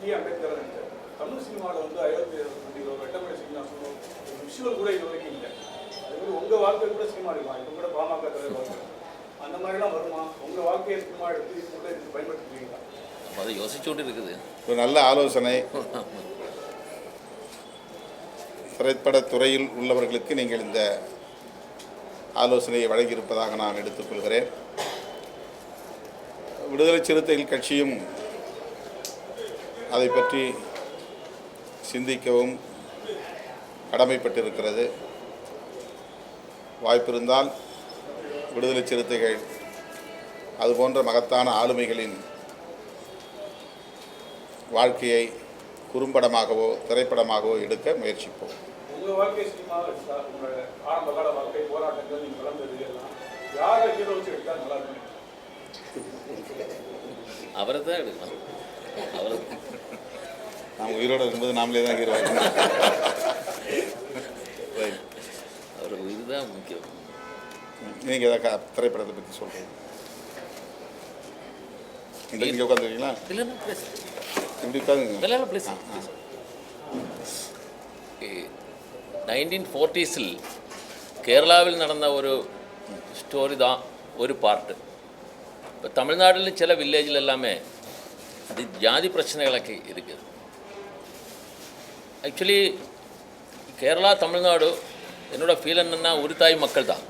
D Ambedkar Tamil சினிமாவில் வந்து Ayodhya பண்டிகளோ வெட்டமலை சீனிவாசனோ visual கூட இது வரைக்கும் இல்லை. அதே மாதிரி உங்கள் வாழ்க்கை கூட சினிமா எடுக்கலாம். இப்போ கூட பாமக தலைவர் வாழ்க்கை. அந்த மாதிரிலாம் வருமா? உங்கள் வாழ்க்கையை சினிமா எடுத்து இது கூட இதுக்கு பயன்படுத்துவீங்களா? அப்ப அதை யோசிச்சுட்டு இருக்குது. ஒரு நல்ல ஆலோசனை. திரைப்படத் துறையில் உள்ளவர்களுக்கு நீங்கள் இந்த ஆலோசனையை வழங்கியிருப்பதாக நான் எடுத்துக்கொள்கிறேன். விடுதலை சிறுத்தைகள் கட்சியும் அதை பற்றி சிந்திக்கவும் கடமைப்பட்டிருக்கிறது. வாய்ப்பிருந்தால் விடுதலை சிறுத்தைகள் அதுபோன்ற மகத்தான ஆளுமைகளின் வாழ்க்கையை குறும்படமாகவோ திரைப்படமாகவோ எடுக்க முயற்சிப்போம். அவரை தான் எடுக்கலாம் அவர் நாம் உயிரோடு இருக்கும்போது நாமளே தான் ஹீரோ அவர் உயிர் தான் முக்கியம் நீங்கள் ஏதாவது க- திரைப்படத்தை பற்றி சொல்கிறீங்க இந்த இங்கே உட்காந்துருக்கீங்களா இல்லைன்னா ப்ளீஸ் இப்படி உட்காந்துங்க இல்லை இல்லை ப்ளீஸ் നയൻറ്റീൻ ഫോർട്ടീസിൽ കേരളാവിൽ നടന്ന ഒരു സ്റ്റോറി தான் ஒரு பார்ட்டு இப்போ தமிழ்நாட்டில் சில வில்லேஜில் எல்லாமே இது ஜாதி பிரச்சனைகளൊക്കെ இருக்குது ஆக்சுவலி கேரளா தமிழ்நாடு என்னோட ஃபீல் என்னென்னா ஒரு தாய் மக்கள் தான்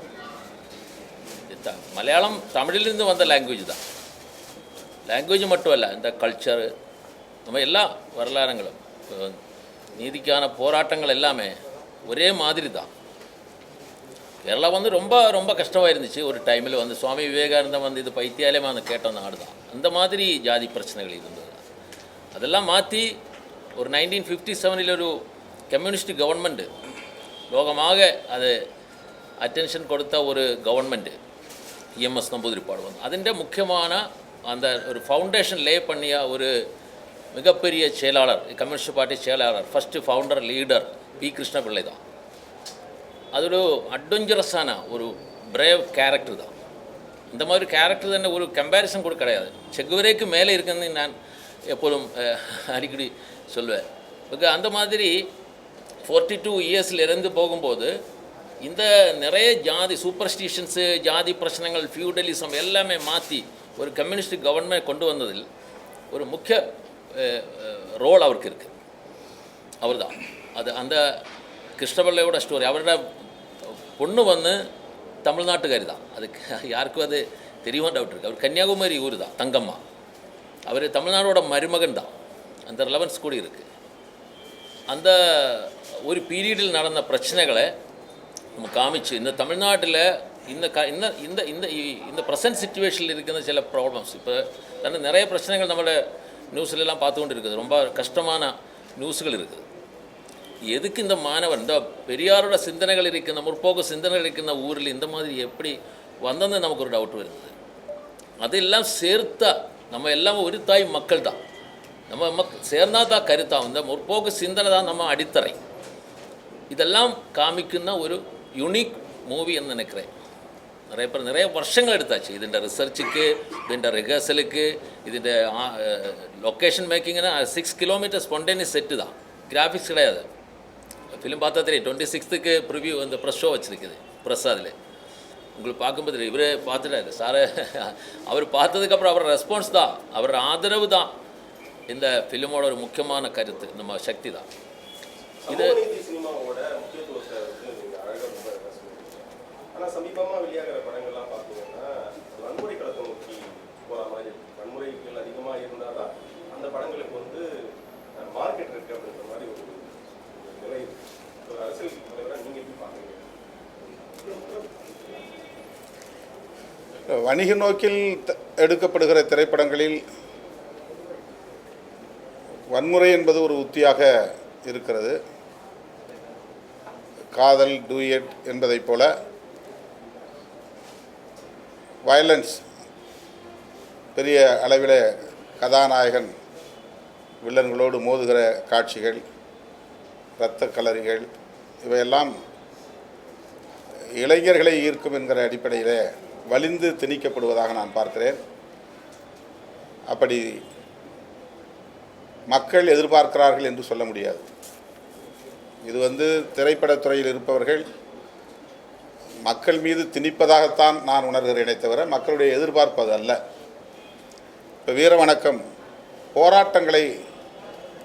மலையாளம் தமிழிலிருந்து வந்த லாங்குவேஜ் தான். லாங்குவேஜ் மட்டும் அல்ல இந்த கல்ச்சரு நம்ம எல்லா வரலாறுங்களும் நீதிக்கான போராட்டங்கள் எல்லாமே ஒரே மாதிரி தான் கேரளா வந்து ரொம்ப ரொம்ப கஷ்டமாக இருந்துச்சு. ஒரு டைமில் வந்து சுவாமி விவேகானந்தம் வந்து இது பைத்தியாலயமாக அந்த கேட்ட நாடு தான் அந்த மாதிரி ஜாதி பிரச்சனைகள் இருந்தது. அதெல்லாம் மாற்றி ஒரு நைன்டீன் ஃபிஃப்டி செவனில் ഒരു കമ്മ്യൂണിസ്റ്റ് ഗവൺമെൻറ് ലോകമാകെ അത് അറ്റൻഷൻ കൊടുത്ത ഒരു government E M S Namboodiripad വന്നു അതിൻ്റെ മുഖ്യമാണ് அந்த ஒரு ஃபவுண்டேஷன் லே பண்ணிய ஒரு மிகப்பெரிய செயலாளர் கம்யூனிஸ்ட் பார்ட்டி செயலாளர் first founder leader P Krishna Pillai தான். அது ஒரு அட்வென்ச்சரஸான ஒரு பிரேவ் கேரக்டர் தான். இந்த மாதிரி கேரக்டர் തന്നെ ஒரு கம்பேரிசன் கூட கிடையாது. செகுவரேக்கு மேலே இருக்குன்னு நான் எப்போதும் அடிக்கடி சொல்லுவேன். ஓகே அந்த மாதிரி ஃபோர்ட்டி டூ இயர்ஸில் இருந்து போகும்போது இந்த நிறைய ஜாதி சூப்பர்ஸ்டிஷன்ஸு ஜாதி பிரச்சனைகள் ஃபியூடலிசம் எல்லாமே மாற்றி ஒரு கம்யூனிஸ்ட் கவர்மெண்ட் கொண்டு வந்ததில் ஒரு முக்கிய ரோல் அவருக்கு இருக்குது அவர் தான் அது அந்த கிருஷ்ணபிள்ளையோட ஸ்டோரி அவரோட பொண்ணு வந்து தமிழ்நாட்டுக்காரி தான் அதுக்கு யாருக்கும் அது தெரியுமா டவுட் இருக்குது அவர் கன்னியாகுமரி ஊர் தான் தங்கம்மா. அவர் தமிழ்நாடோட மருமகன் தான் அந்த ரிலவன்ஸ் கூட இருக்குது அந்த ஒரு பீரியடில் நடந்த பிரச்சனைகளை நம்ம காமிச்சு இந்த தமிழ்நாட்டில் இந்த க இந்த இந்த இந்த இந்த ப்ரெசன்ட் சுச்சுவேஷனில் இருக்கிற சில ப்ராப்ளம்ஸ் இப்போ தானே நிறைய பிரச்சனைகள் நம்மளோட நியூஸ்ல பார்த்து கொண்டு இருக்குது. ரொம்ப கஷ்டமான நியூஸ்கள் இருக்குது எதுக்கு இந்த மாணவன் இந்த பெரியாரோட சிந்தனைகள் இருக்கின்ற முற்போக்கு சிந்தனைகள் இருக்கின்ற ஊரில் இந்த மாதிரி எப்படி வந்தது நமக்கு ஒரு டவுட் வருது. அதெல்லாம் சேர்த்தா நம்ம எல்லாம் ஒரு தாய் மக்கள் தான் நம்ம மக் சேர்ந்தா தான் கருத்தாகும் இந்த முற்போக்கு சிந்தனை தான் நம்ம அடித்தரை ഇതെല്ലാം കാമിക്കുന്ന ഒരു യുണീക്ക് മൂവി എന്ന് നിനക്കറേ நிறைய பேர் நிறைய வருஷங்கள் எடுத்தாச்சு ഇതിൻ്റെ റിസർച്ചുക്ക് ഇതിൻ്റെ റിഹേഴ്സലുക്ക് ഇതിൻ്റെ location மேக்கிங்னா six kilometre spontaneous set தான் கிராஃபிக்ஸ் கிடையாது ஃபிலிம் பார்த்தா தெரியும் டுவெண்ட்டி சிக்ஸ்த்துக்கு ப்ரிவ்யூ அந்த ப்ரெஸ் ஷோ வச்சுருக்குது ப்ரெஸ் அதில் உங்களுக்கு பார்க்கும்போது தெரியும். இவரே பார்த்துட்டாரு சாரு அவர் பார்த்ததுக்கப்புறம் அவர் ரெஸ்பான்ஸ் தான் அவர் ஆதரவு தான் இந்த ஃபிலிமோட ஒரு முக்கியமான கருத்து நம்ம சக்தி தான் இது வணிக நோக்கில் த- எடுக்கப்படுகிற திரைப்படங்களில் வன்முறை என்பது ஒரு உத்தியாக இருக்கிறது. காதல் டூயட் என்பதைப் போல. வயலன்ஸ் பெரிய அளவில் கதாநாயகன் வில்லன்களோடு மோதுகிற காட்சிகள் இரத்த கலரிகள் இவையெல்லாம் இளைஞர்களை ஈர்க்கும் என்கிற அடிப்படையில் வலிந்து திணிக்கப்படுவதாக நான் பார்க்கிறேன். அப்படி மக்கள் எதிர்பார்க்கிறார்கள் என்று சொல்ல முடியாது. இது வந்து திரைப்படத்துறையில் இருப்பவர்கள் மக்கள் மீது திணிப்பதாகத்தான் நான் உணர்கிறேனே தவிர மக்களுடைய எதிர்பார்ப்பது அல்ல. இப்போ வீர வணக்கம் போராட்டங்களை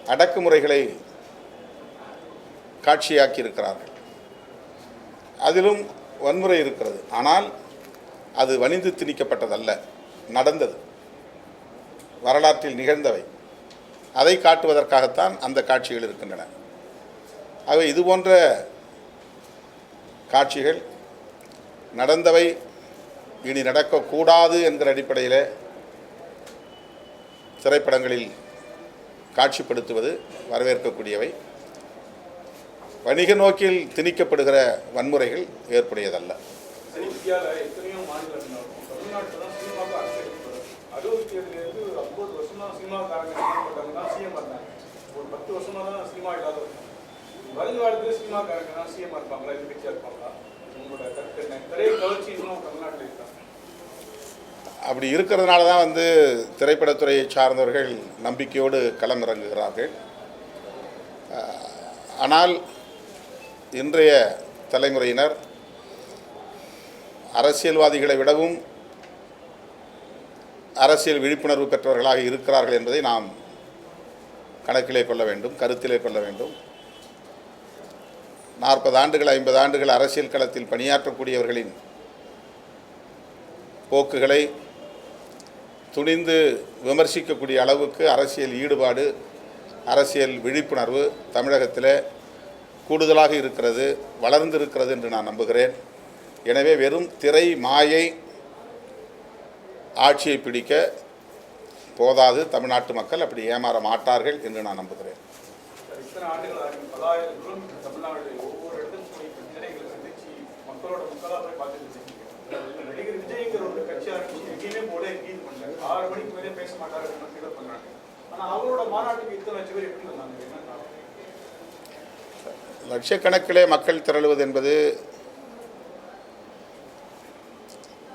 அடக்குமுறைகளை காட்சியாக்கி இருக்கிறார்கள் அதிலும் வன்முறை இருக்கிறது. ஆனால் அது வணிந்து திணிக்கப்பட்டதல்ல நடந்தது. வரலாற்றில் நிகழ்ந்தவை. அதை காட்டுவதற்காகத்தான் அந்த காட்சிகள் இருக்கின்றன. ஆகவே இது போன்ற காட்சிகள் நடந்தவை இனி நடக்கக்கூடாது என்கிற அடிப்படையில் திரைப்படங்களில் காட்சிப்படுத்துவது வரவேற்கக்கூடியவை. வணிக நோக்கில் திணிக்கப்படுகிற வன்முறைகள் ஏற்புடையதல்ல. அறுபத்தி ஏழுலேருந்து ஐம்பது தான் சினிமாக்காரங்க என்ன பண்ணுறாங்க தான் சிஎம் இருந்தாங்க ஒரு பத்து வருஷமாக தான் சினிமா இல்லாத இருக்கும் வருங்காலத்தில் சினிமாக்காரங்க தான் சிஎம் இருப்பாங்களா எதிர்கட்சியாக இருப்பாங்களா? உங்களோட கருத்து என்ன? திரையை கவர்ச்சி இன்னும் தமிழ்நாட்டில் இருக்காங்க அப்படி இருக்கிறதுனால தான் வந்து திரைப்படத்துறையை சார்ந்தவர்கள் நம்பிக்கையோடு களமிறங்குகிறார்கள். ஆனால் இன்றைய தலைமுறையினர் அரசியல்வாதிகளை விடவும் அரசியல் விழிப்புணர்வு பெற்றவர்களாக இருக்கிறார்கள் என்பதை நாம் கணக்கிலே கொள்ள வேண்டும் கருத்திலே கொள்ள வேண்டும். நாற்பது ஆண்டுகள் ஐம்பது ஆண்டுகள் அரசியல் களத்தில் பணியாற்றக்கூடியவர்களின் போக்குகளை துணிந்து விமர்சிக்கக்கூடிய அளவுக்கு அரசியல் ஈடுபாடு அரசியல் விழிப்புணர்வு தமிழகத்தில் கூடுதலாக இருக்கிறது வளர்ந்திருக்கிறது என்று நான் நம்புகிறேன். எனவே வெறும் திரை மாயை ஆட்சியை பிடிக்க போதாது தமிழ்நாட்டு மக்கள் அப்படி ஏமாற மாட்டார்கள் என்று நான் நம்புகிறேன்? லட்சக்கணக்கிலே மக்கள் திரளுவது என்பது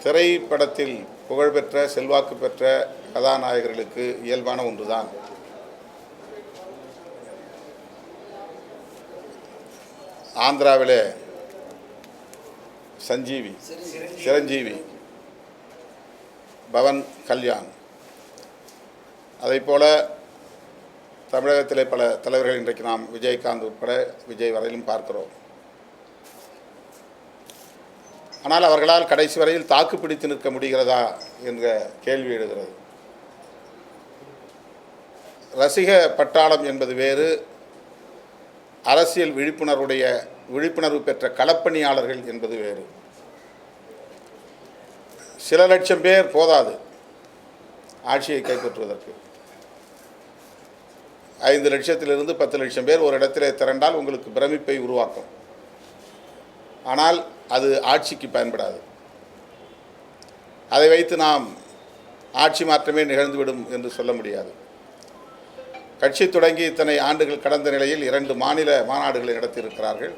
திரைப்படத்தில் புகழ்பெற்ற செல்வாக்கு பெற்ற கதாநாயகர்களுக்கு இயல்பான ஒன்றுதான். ஆந்திராவிலே சஞ்சீவி சிரஞ்சீவி பவன் கல்யாண். அதைப்போல தமிழகத்திலே பல தலைவர்கள் இன்றைக்கு நாம் விஜயகாந்த் உட்பட விஜய் வரையிலும் பார்க்கிறோம். ஆனால் அவர்களால் கடைசி வரையில் தாக்கு பிடித்து நிற்க முடிகிறதா என்ற கேள்வி எழுகிறது. ரசிக பட்டாளம் என்பது வேறு. அரசியல் விழிப்புணர்வுடைய விழிப்புணர்வு பெற்ற களப்பணியாளர்கள் என்பது வேறு. சில லட்சம் பேர் போதாது ஆட்சியை கைப்பற்றுவதற்கு. ஐந்து லட்சத்திலிருந்து பத்து லட்சம் பேர் ஒரு இடத்திலே திரண்டால் உங்களுக்கு பிரமிப்பை உருவாக்கும். ஆனால் அது ஆட்சிக்கு பயன்படாது. அதை வைத்து நாம் ஆட்சி மாற்றமே நிகழ்ந்துவிடும் என்று சொல்ல முடியாது. கட்சி தொடங்கி இத்தனை ஆண்டுகள் கடந்த நிலையில் இரண்டு மாநில மாநாடுகளை நடத்தியிருக்கிறார்கள்.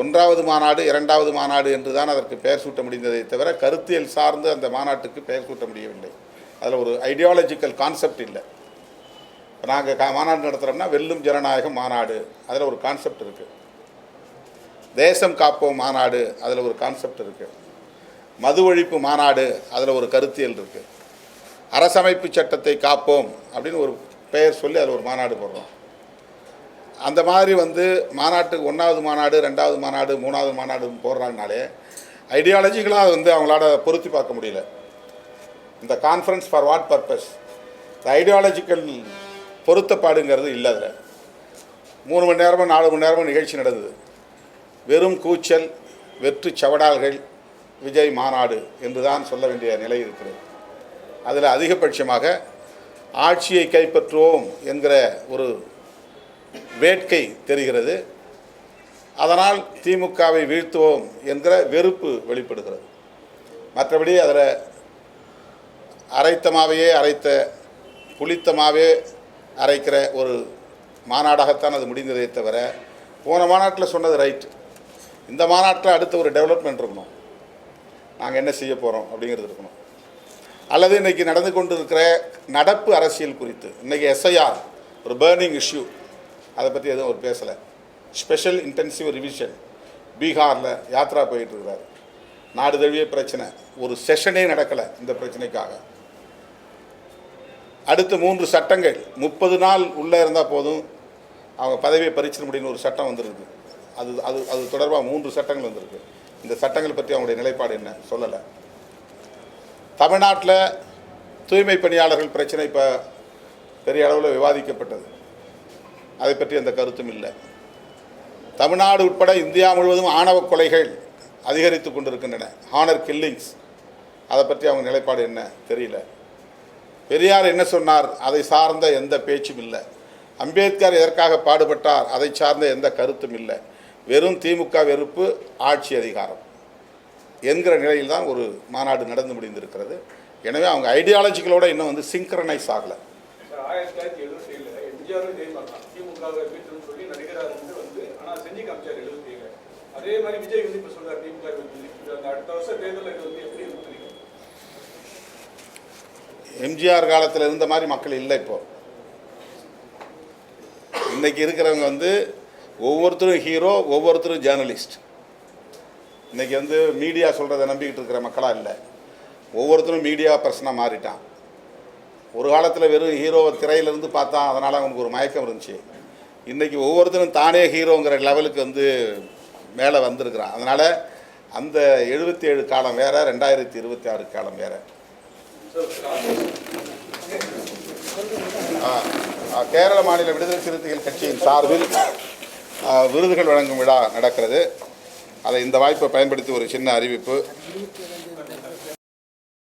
ஒன்றாவது மாநாடு இரண்டாவது மாநாடு என்று தான் அதற்கு பெயர் சூட்ட முடிந்ததை தவிர கருத்தியல் சார்ந்து அந்த மாநாட்டுக்கு பெயர் சூட்ட முடியவில்லை. அதில் ஒரு ஐடியாலஜிக்கல் கான்செப்ட் இல்லை. நாங்கள் கா மாநாடு நடத்துகிறோம்னா வெல்லும் ஜனநாயகம் மாநாடு. அதில் ஒரு கான்செப்ட் இருக்குது தேசம் காப்போம் மாநாடு அதில் ஒரு கான்செப்ட் இருக்குது மது ஒழிப்பு மாநாடு அதில் ஒரு கருத்தியல் இருக்குது அரசமைப்பு சட்டத்தை காப்போம் அப்படின்னு ஒரு பெயர் சொல்லி அதில் ஒரு மாநாடு போடுறோம். அந்த மாதிரி வந்து மாநாட்டுக்கு ஒன்றாவது மாநாடு ரெண்டாவது மாநாடு மூணாவது மாநாடு போடுறாங்கனாலே ஐடியாலஜிக்கலாக வந்து அவங்களால பொருத்தி பார்க்க முடியல. இந்த கான்ஃபரன்ஸ் ஃபார் வாட் பர்பஸ் இந்த ஐடியாலஜிக்கல் பொருத்தப்பாடுங்கிறது இல்லை அதில். மூணு மணி நேரமும் நாலு மணி நேரமும் நிகழ்ச்சி நடந்தது. வெறும் கூச்சல் வெற்று சவடால்கள் விஜய் மாநாடு என்று தான் சொல்ல வேண்டிய நிலை இருக்கிறது. அதில் அதிகபட்சமாக ஆட்சியை கைப்பற்றுவோம் என்கிற ஒரு வேட்கை தெரிகிறது. அதனால் திமுகவை வீழ்த்துவோம் என்கிற வெறுப்பு வெளிப்படுகிறது. மற்றபடி அதில் அரைத்தமாவையே அரைத்த புளித்தமாவே அரைக்கிற ஒரு மாநாடாகத்தான் அது முடிந்ததே தவிர போன மாநாட்டில் சொன்னது ரைட் இந்த மாநாட்டில் அடுத்த ஒரு டெவலப்மெண்ட் இருக்கணும். நாங்கள் என்ன செய்ய போகிறோம் அப்படிங்கிறது இருக்கணும். அல்லது இன்றைக்கி நடந்து கொண்டு இருக்கிற நடப்பு அரசியல் குறித்து இன்றைக்கி எஸ்ஐஆர் ஒரு பேர்னிங் இஷ்யூ அதை பற்றி எதுவும் அவர் பேசலை. ஸ்பெஷல் இன்டென்சிவ் ரிவிஷன் பீகாரில் யாத்ரா போயிட்டுருக்கிறார் நாடு தழுவிய பிரச்சனை. ஒரு செஷனே நடக்கலை இந்த பிரச்சனைக்காக. அடுத்து மூன்று சட்டங்கள். முப்பது நாள் உள்ளே இருந்தால் போதும். அவங்க பதவியை பறிச்சிட முடியும்னு ஒரு சட்டம் வந்திருக்கு. அது அது அது தொடர்பாக மூன்று சட்டங்கள் வந்திருக்கு. இந்த சட்டங்கள் பற்றி அவங்களுடைய நிலைப்பாடு என்ன? சொல்லலை. தமிழ்நாட்டில் தூய்மை பணியாளர்கள் பிரச்சனை இப்போ பெரிய அளவில் விவாதிக்கப்பட்டது. அதை பற்றி அந்த கருத்தும் இல்லை. தமிழ்நாடு உட்பட இந்தியா முழுவதும் ஆணவ கொலைகள் அதிகரித்து கொண்டிருக்கின்றன. ஹானர் கில்லிங்ஸ் அதை பற்றி அவங்க நிலைப்பாடு என்ன? தெரியல. பெரியார் என்ன சொன்னார்? அதை சார்ந்த எந்த பேச்சும் இல்லை. அம்பேத்கர் எதற்காக பாடுபட்டார்? அதை சார்ந்த எந்த கருத்தும் இல்லை. வெறும் திமுக வெறுப்பு ஆட்சி அதிகாரம் என்கிற நிலையில் தான் ஒரு மாநாடு நடந்து முடிந்திருக்கிறது. எனவே அவங்க ஐடியாலஜிகளோட இன்னும் வந்து சிங்க்ரனைஸ் ஆகலை. அதே மாதிரி விஜய் வந்து இப்போ திமுக அந்த அடுத்த வருஷம் தேர்தலில் இது வந்து எப்படி எம்ஜிஆர் காலத்தில் இருந்த மாதிரி மக்கள் இல்லை இப்போ. இன்னைக்கு இருக்கிறவங்க வந்து ஒவ்வொருத்தரும் ஹீரோ ஒவ்வொருத்தரும் ஜேர்னலிஸ்ட் இன்றைக்கி வந்து மீடியா சொல்கிறத நம்பிக்கிட்டு இருக்கிற மக்களாக இல்லை. ஒவ்வொருத்தரும் மீடியா பர்சனாக மாறிட்டான். ஒரு காலத்தில் வெறும் ஹீரோவை திரையிலேருந்து பார்த்தா அதனால் அவனுக்கு ஒரு மயக்கம் இருந்துச்சு. இன்றைக்கி ஒவ்வொருத்தரும் தானே ஹீரோங்கிற லெவலுக்கு வந்து மேலே வந்திருக்கிறான். அதனால் அந்த எழுபத்தி ஏழு காலம் வேறு ரெண்டாயிரத்தி இருபத்தி ஆறு காலம் வேறு. கேரள மாநில விடுதலை சிறுத்தைகள் கட்சியின் சார்பில் விருதுகள் வழங்கும் விழா நடக்கிறது. அதை இந்த வாய்ப்பை பயன்படுத்தி ஒரு சின்ன அறிவிப்பு.